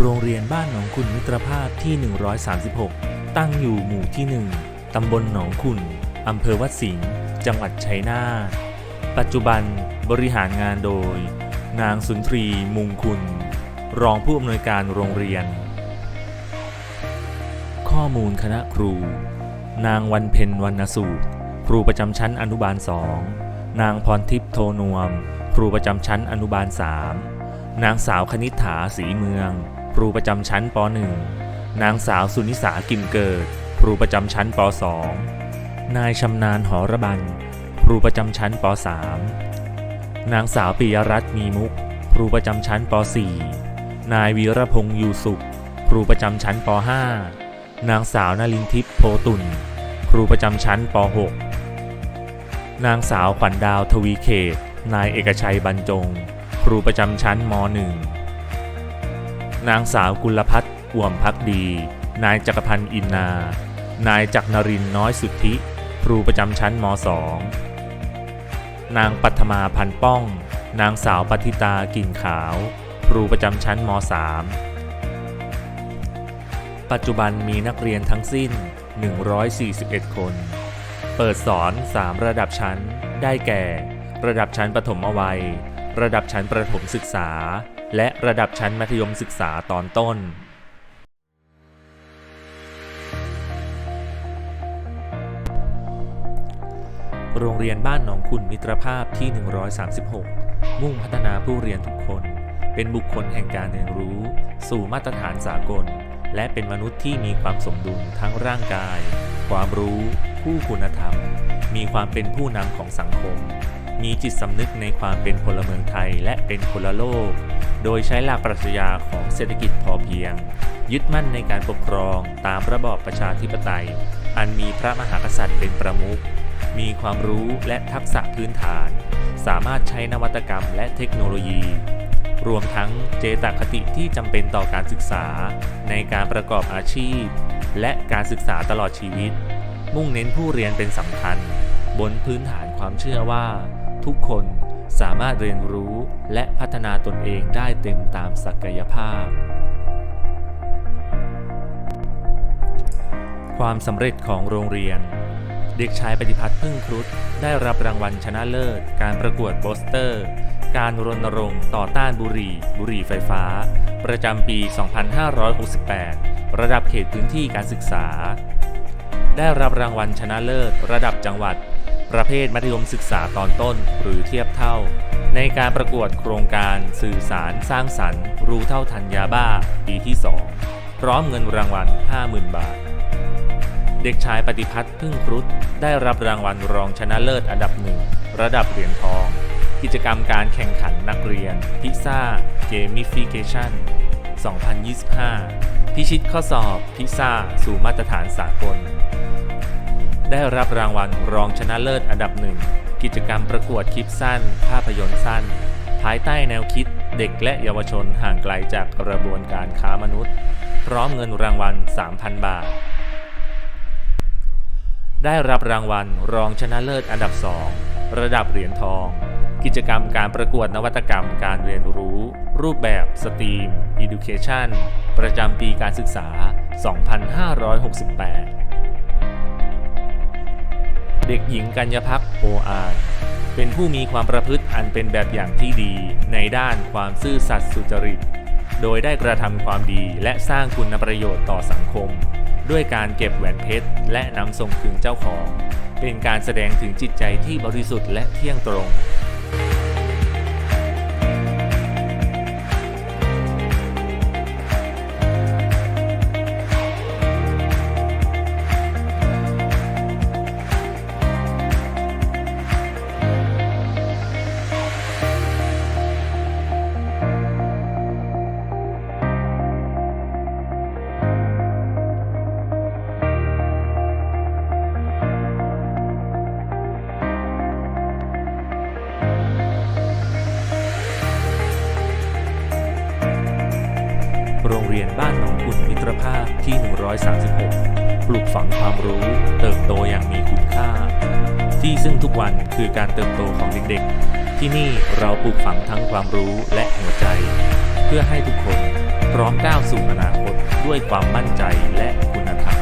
โรงเรียนบ้านหนองขุนมิตรภาพที่ 136 ตั้งอยู่หมู่ที่ 1 ตำบลหนองขุนอำเภอวัดสิงห์ จังหวัดชัยนาท ปัจจุบันบริหารงานโดย นางสุนทรีมุงคุณ รองผู้อำนวยการโรงเรียน ข้อมูลคณะครู นางวันเพ็ญวรรณสูตร ครูประจำชั้นอนุบาลสองนางพรทิพย์โทนวม ครูประจำชั้นอนุบาลสามนางสาวคณิษฐาสีเมือง ครูประจำชั้นป .1 นางสาวสุนิสากิมเกิด ครูประจำชั้นป .2 นายชำนาญหอระบัน ครูประจำชั้นป .3 นางสาวปิยรัตน์มีมุก ครูประจำชั้นป .4 นายวีรพงษ์อยู่สุข ครูประจำชั้นป .5 นางสาวนลินทิพย์โพตุลครูประจำชั้นป .6 นางสาวขวัญดาวทวีเขต นายเอกชัยบรรจง ครูประจำชั้นม .1 นางสาวกุลพัฒน์อ่วมพักดี นายจักรพันธ์อินนา นายจักรนรินน้อยสุทธิ ครูประจำชั้นม .2 นางปัทมาพันป้อง นางสาวปฏิตากิ่งขาว ครูประจำชั้นม .3 ปัจจุบันมีนักเรียนทั้งสิ้น 141 คน เปิดสอน 3 ระดับชั้น ได้แก่ ระดับชั้นประถมวัย ระดับชั้นประถมศึกษา และระดับชั้นมัธยมศึกษาตอนต้น โรงเรียนบ้านหนองคุณมิตรภาพที่ 136 มุ่งพัฒนาผู้เรียนทุกคน เป็นบุคคลแห่งการเรียนรู้ สู่มาตรฐานสากล และเป็นมนุษย์ที่มีความสมดุลทั้งร่างกาย ความรู้ ผู้คุณธรรม มีความเป็นผู้นำของสังคมมีจิตสำนึกในความเป็นพลเมืองไทยและเป็นพลโลก โดยใช้หลักปรัชญาของเศรษฐกิจพอเพียง ยึดมั่นในการปกครองตามระบอบประชาธิปไตย อันมีพระมหากษัตริย์เป็นประมุขมีความรู้และทักษะพื้นฐาน สามารถใช้นวัตกรรมและเทคโนโลยี รวมทั้งเจตคติที่จำเป็นต่อการศึกษา ในการประกอบอาชีพ และการศึกษาตลอดชีวิต มุ่งเน้นผู้เรียนเป็นสำคัญ บนพื้นฐานความเชื่อว่า ทุกคน สามารถเรียนรู้และพัฒนาตนเองได้เต็มตามศักยภาพ ความสำเร็จของโรงเรียน เด็กชายปฏิพัฒน์พึ่งครุฑได้รับรางวัลชนะเลิศ การประกวดโปสเตอร์ การรณรงค์ต่อต้านบุหรี่ บุหรี่ไฟฟ้า ประจำปี 2568 ระดับเขตพื้นที่การศึกษา ได้รับรางวัลชนะเลิศ ระดับจังหวัด ประเภทมัธยมศึกษาตอนต้นหรือเทียบเท่า ในการประกวดโครงการสื่อสารสร้างสรรค์ รู้เท่าทันยาบ้า ปีที่ 2 พร้อมเงินรางวัล 50,000 บาท เด็กชายปฏิพัฒน์พึ่งครุฑได้รับรางวัลรองชนะเลิศอันดับหนึ่งระดับเหรียญทอง กิจกรรมการแข่งขันนักเรียน พิซซ่าเกมิฟิเคชัน2025 พิชิตข้อสอบพิซซ่าสู่มาตรฐานสากล ได้รับรางวัลรองชนะเลิศอันดับหนึ่ง กิจกรรมประกวดคลิปสั้น ภาพยนตร์สั้น ภายใต้แนวคิดเด็กและเยาวชนห่างไกลจากกระบวนการค้ามนุษย์ พร้อมเงินรางวัล 3,000 บาท ได้รับรางวัลรองชนะเลิศอันดับ2ระดับเหรียญทอง กิจกรรมการประกวดนวัตกรรมการเรียนรู้ รูปแบบ STEAM Education ประจำปีการศึกษา 2568 เด็กหญิงกัญญพักโออานเป็นผู้มีความประพฤติอันเป็นแบบอย่างที่ดีในด้านความซื่อสัตย์สุจริต โดยได้กระทำความดีและสร้างคุณประโยชน์ต่อสังคม ด้วยการเก็บแหวนเพชรและนำส่งคืนเจ้าของ เป็นการแสดงถึงจิตใจที่บริสุทธิ์และเที่ยงตรง รียนบ้านหนองขุนมิตรภาพที่ 136 ปลูกฝังความรู้ เติบโตอย่างมีคุณค่า ที่ซึ่งทุกวันคือการเติบโตของเด็กๆ ที่นี่เราปลูกฝังทั้งความรู้และหัวใจ เพื่อให้ทุกคนพร้อมก้าวสู่อนาคตด้วยความมั่นใจและคุณธรรม